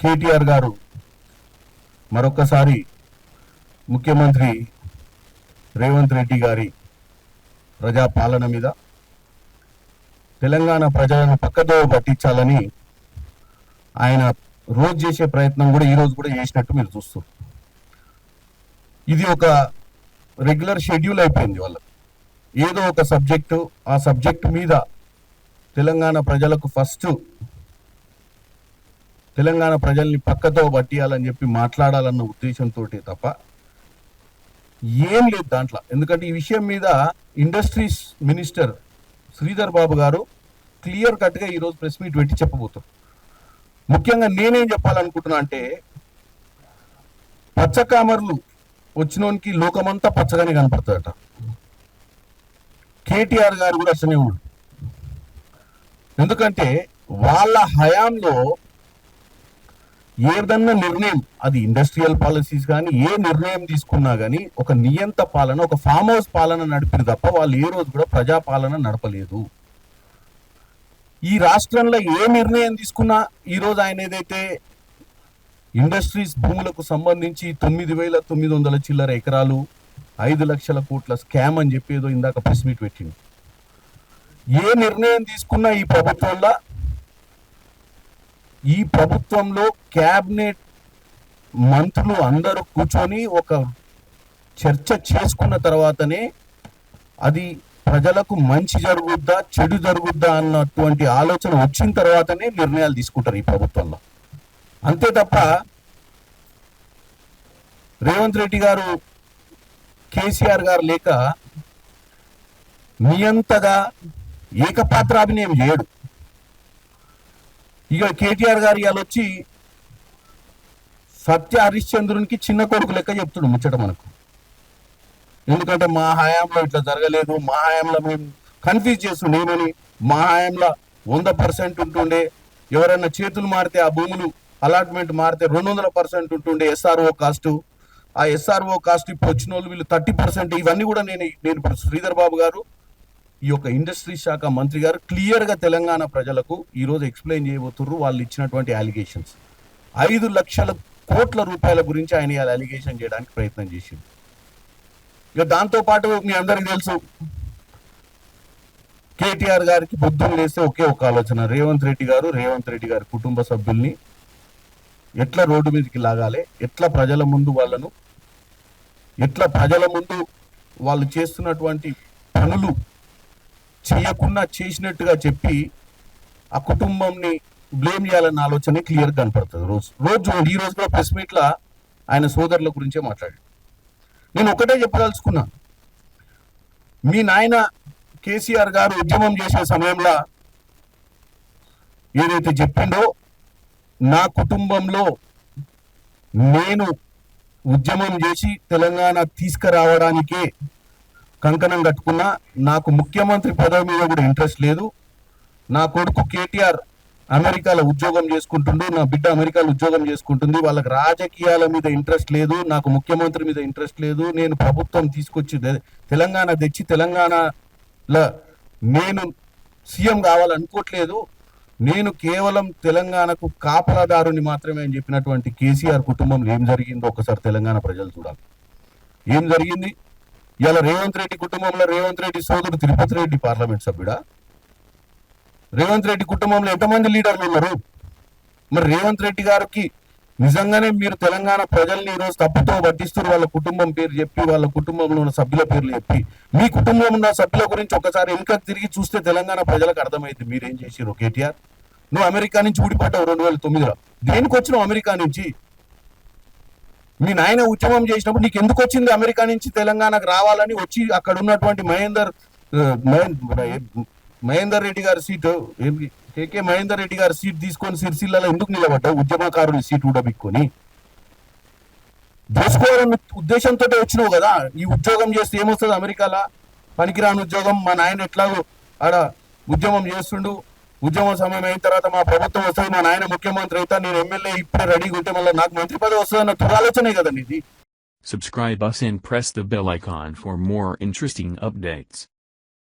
కేటీఆర్ గారు మరొకసారి ముఖ్యమంత్రి రేవంత్ రెడ్డి గారి ప్రజాపాలన మీద తెలంగాణ ప్రజలను పక్కదో పట్టించాలని ఆయన రోజు చేసే ప్రయత్నం కూడా ఈరోజు కూడా చేసినట్టు మీరు చూస్తారు ఇది ఒక రెగ్యులర్ షెడ్యూల్ అయిపోయింది వాళ్ళకి ఏదో ఒక సబ్జెక్టు ఆ సబ్జెక్ట్ మీద తెలంగాణ ప్రజలకు ఫస్ట్ తెలంగాణ ప్రజల్ని పక్కతో పట్టియాలని చెప్పి మాట్లాడాలన్న ఉద్దేశంతో తప్ప ఏం లేదు దాంట్లో. ఎందుకంటే ఈ విషయం మీద ఇండస్ట్రీస్ మినిస్టర్ శ్రీధర్ బాబు గారు క్లియర్ కట్గా ఈరోజు ప్రెస్ మీట్ పెట్టి చెప్పబోతారు ముఖ్యంగా నేనేం చెప్పాలనుకుంటున్నా అంటే పచ్చకామర్లు వచ్చినోనికి లోకమంతా పచ్చగానే కనపడుతుందట కేటీఆర్ గారు కూడా అట్లనే ఉండు ఎందుకంటే వాళ్ళ హయాంలో ఏదన్నా నిర్ణయం అది ఇండస్ట్రియల్ పాలసీస్ కానీ ఏ నిర్ణయం తీసుకున్నా కానీ ఒక నియంత పాలన ఒక ఫామ్ హౌస్ పాలన నడిపిన తప్ప వాళ్ళు ఏ రోజు కూడా ప్రజా పాలన నడపలేదు. ఈ రాష్ట్రంలో ఏ నిర్ణయం తీసుకున్నా ఈ రోజు ఆయన ఏదైతే ఇండస్ట్రీస్ భూములకు సంబంధించి తొమ్మిది వేల తొమ్మిది వందల చిల్లర ఎకరాలు ఐదు లక్షల కోట్ల స్కామ్ అని చెప్పేదో ఇందాక ప్రెస్ మీట్ పెట్టింది ఏ నిర్ణయం తీసుకున్నా ఈ ప్రభుత్వంలో ఈ ప్రభుత్వంలో క్యాబినెట్ మంత్రులు అందరూ కూర్చొని ఒక చర్చ చేసుకున్న తర్వాతనే అది ప్రజలకు మంచి జరుగుద్దా చెడు జరుగుద్దా అన్నటువంటి ఆలోచన వచ్చిన తర్వాతనే నిర్ణయాలు తీసుకుంటారు ఈ ప్రభుత్వంలో. అంతే తప్ప రేవంత్ రెడ్డి గారు కేసీఆర్ గారు లేక నియంతగా ఏకపాత్రాభినయం చేయడు. ఇక కేటీఆర్ గారు ఇవాళ వచ్చి సత్య హరిశ్చంద్రునికి చిన్న కొడుకు లెక్క చెప్తుడు ముచ్చట మనకు. ఎందుకంటే మా హయాంలో ఇట్లా జరగలేదు మా హయాంలో మేము కన్ఫ్యూజ్ చేస్తుండే ఏమని? మా హయాంలో వంద పర్సెంట్ ఉంటుండే ఎవరైనా చేతులు మారితే ఆ భూములు అలాట్మెంట్ మారితే రెండు వందల పర్సెంట్ ఉంటుండే ఎస్ఆర్ఓ కాస్ట్ ఆ ఎస్ఆర్ఓ కాస్ట్ ఇప్పుడు వచ్చిన వాళ్ళు వీళ్ళు థర్టీ పర్సెంట్ ఇవన్నీ కూడా నేను నేను ఇప్పుడు శ్రీధర్ బాబు గారు ఈ యొక్క ఇండస్ట్రీ శాఖ మంత్రి గారు క్లియర్గా తెలంగాణ ప్రజలకు ఈ రోజు ఎక్స్ప్లెయిన్ చేయబోతున్నారు వాళ్ళు ఇచ్చినటువంటి అలిగేషన్స్ ఐదు లక్షల కోట్ల రూపాయల గురించి ఆయన అలిగేషన్ చేయడానికి ప్రయత్నం చేసింది ఇక దాంతో పాటు మీ అందరికి తెలుసు కేటీఆర్ గారికి బుద్ధం లేస్తే ఒకే ఒక ఆలోచన. రేవంత్ రెడ్డి గారు రేవంత్ రెడ్డి గారి కుటుంబ సభ్యుల్ని ఎట్లా రోడ్డు మీదకి లాగాలి ఎట్లా ప్రజల ముందు వాళ్ళను ఎట్లా ప్రజల ముందు వాళ్ళు చేస్తున్నటువంటి పనులు చేయకుండా చేసినట్టుగా చెప్పి ఆ కుటుంబంని బ్లేమ్ చేయాలన్న ఆలోచన క్లియర్ కనపడుతుంది రోజు. రోజు ఈ రోజు కూడా ప్రెస్ మీట్ ఆయన సోదరుల గురించే మాట్లాడాడు. నేను ఒకటే చెప్పదలుచుకున్నాను మీ నాయన కేసీఆర్ గారు ఉద్యమం చేసే సమయంలో ఏదైతే చెప్పిండో నా కుటుంబంలో నేను ఉద్యమం చేసి తెలంగాణ తీసుకురావడానికే కంకణం కట్టుకున్నా నాకు ముఖ్యమంత్రి పదవి మీద కూడా ఇంట్రెస్ట్ లేదు. నా కొడుకు కేటీఆర్ అమెరికాలో ఉద్యోగం చేసుకుంటుండు నా బిడ్డ అమెరికాలో ఉద్యోగం చేసుకుంటుంది వాళ్ళకి రాజకీయాల మీద ఇంట్రెస్ట్ లేదు నాకు ముఖ్యమంత్రి మీద ఇంట్రెస్ట్ లేదు నేను ప్రభుత్వం తీసుకొచ్చి తెలంగాణ తెచ్చి తెలంగాణలో నేను సీఎం కావాలనుకోవట్లేదు. నేను కేవలం తెలంగాణకు కాపలాదారుని మాత్రమే అని చెప్పినటువంటి కేసీఆర్ కుటుంబంలో ఏం జరిగిందో ఒకసారి తెలంగాణ ప్రజలు చూడాలి. ఏం జరిగింది? ఇలా రేవంత్ రెడ్డి కుటుంబంలో రేవంత్ రెడ్డి సోదరుడు తిరుపతి రెడ్డి పార్లమెంట్ సభ్యుడా? రేవంత్ రెడ్డి కుటుంబంలో ఎంతమంది లీడర్లు ఉన్నారు? మరి రేవంత్ రెడ్డి గారికి నిజంగానే మీరు తెలంగాణ ప్రజల్ని ఈరోజు రోజు తప్పుతో పట్టిస్తారు వాళ్ళ కుటుంబం పేరు చెప్పి వాళ్ళ కుటుంబంలో ఉన్న సభ్యుల పేర్లు చెప్పి. మీ కుటుంబంలో ఉన్న సభ్యుల గురించి ఒకసారి వెనుక తిరిగి చూస్తే తెలంగాణ ప్రజలకు అర్థమైంది. మీరేం చేసిరు కేటీఆర్? నువ్వు అమెరికా నుంచి ఊడిపడ్డావు రెండు వేల తొమ్మిదిలో. దేనికి వచ్చినావు అమెరికా నుంచి? మీ నాయన ఉద్యమం చేసినప్పుడు నీకు ఎందుకు వచ్చింది అమెరికా నుంచి తెలంగాణకు రావాలని వచ్చి అక్కడ ఉన్నటువంటి మహేందర్ మహేందర్ రెడ్డి గారి సీటు కేకే మహేందర్ రెడ్డి గారి సీట్ తీసుకొని సిరిసిల్లలో ఎందుకు నిలబడ్డావు ఉద్యమకారుని సీట్ ఉడబిక్కొని దోసుకోవాలని ఉద్దేశంతో వచ్చినావు కదా. ఈ ఉద్యోగం చేస్తే ఏమొస్తుంది అమెరికాలో? పనికిరాని ఉద్యోగం. మా నాయన ఎట్లాగో ఆడ ఉద్యమం చేస్తుండు. ఉద్యమం సమయం అయిన తర్వాత మా ప్రభుత్వం వస్తుంది మా నాయన ముఖ్యమంత్రి అయితే నేను ఎమ్మెల్యే ఇప్పుడే రెడీగా ఉంటే మళ్ళీ నాకు మంత్రి పదవి వస్తుంది అన్న దురాలోచనే కదండి ఇది Subscribe us and press the bell icon for more interesting updates.